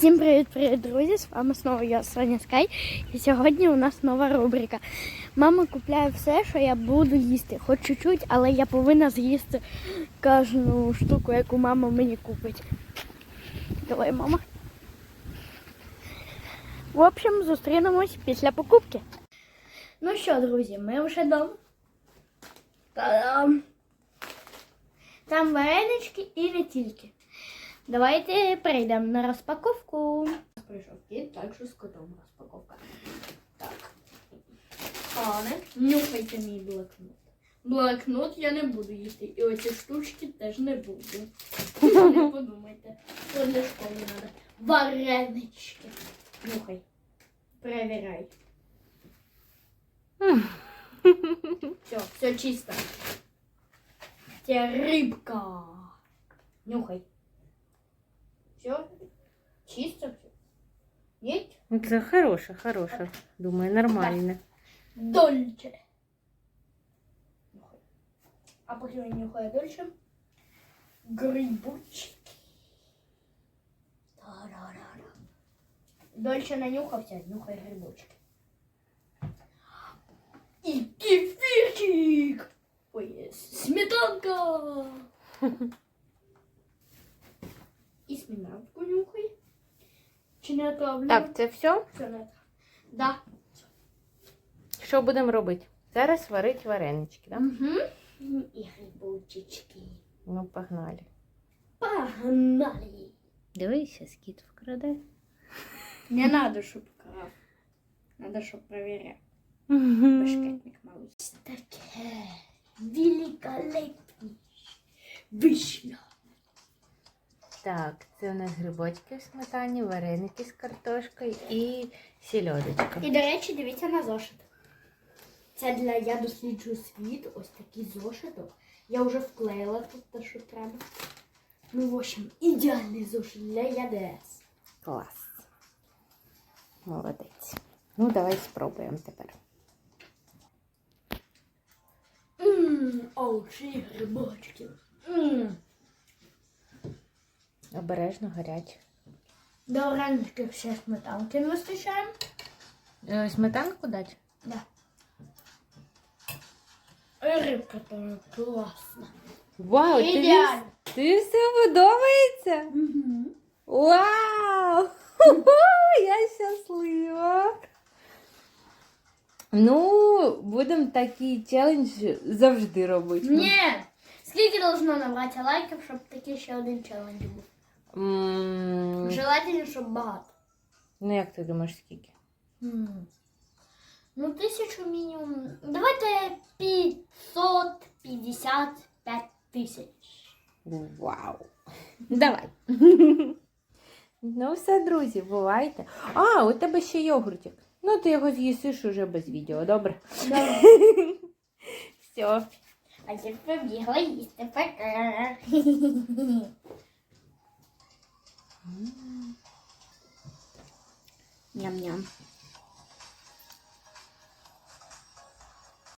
Всім привіт-привіт, друзі! З вами знову я Соня Скай. І сьогодні у нас нова рубрика. Мама купляє все, що я буду їсти. Хоч чуть-чуть, але я повинна з'їсти кожну штуку, яку мама мені купить. Давай, мама. В общем, зустрінемось після покупки. Ну що, друзі, ми вже вдома. Та-дам! Там варенички і не тільки. Давайте перейдемо на розпаковку. Прийшов кіт, так що з котом розпаковка. Так. Пане, нюхайте мій блокнот. Блокнот я не буду їсти. І оці штучки теж не буду. Не подумайте. То для школи треба. Варенички. Нюхай. Перевіряй. Все, все чисто. Це рибка. Нюхай. Все? Чисто все? Нет? Ну, Це хороше, хороше. Думаю, нормально. Дольче. Нюхай. А поки він нюхає дольче. Грибочки. Та-ра-ра-ра. Дольче нанюхався, нюхай грибочки. І кефірчик. Ой, сметанка. І сметанку нюхай. Чи не отравлю? Так, це все? Все, не отравлю. Да. Що будемо робити? Зараз варить варенички, так? Да? Угу. І грибочечки. Ну, погнали. Погнали. Дивися, скіт вкраде. Не надо, щоб крав. Надо, щоб проверяв. Башкетник малий. Таке великолепніше. Вийшло. Так, це у нас грибочки в сметані, вареники з картошкою і сільодочка. І, до речі, дивіться на зошит. Це для я досліджую світ. Ось такий зошиток. Я вже вклеїла тут те, що треба. Ну, в общем, ідеальний зошит для ЯДС. Клас. Молодець. Ну, давай спробуємо тепер. Ммм, овчі грибочки. Ммм. Обережно гаряче. До оранжки ще сметанки не вистачає. Е, Сметанку дати? Да. І рибка теж класна. Вау, тобі, Ідеально. тобі все подобається? Угу. Вау! Я щаслива. Ну, будемо такий челендж завжди робити. Ні. Скільки должно набрати лайків, щоб такий ще один челендж був? М, Желательно, щоб багато. Ну, як ти думаєш, скільки? М. Ну, тисячу мінімум. Давайте 555 тисяч. Вау! Давай. Ну, все, друзі, бувайте. А, у тебе ще йогуртик. Ну, ти його з'їсиш уже без відео, добре? Все. А я побігла їсти пока. 嗯，娘娘。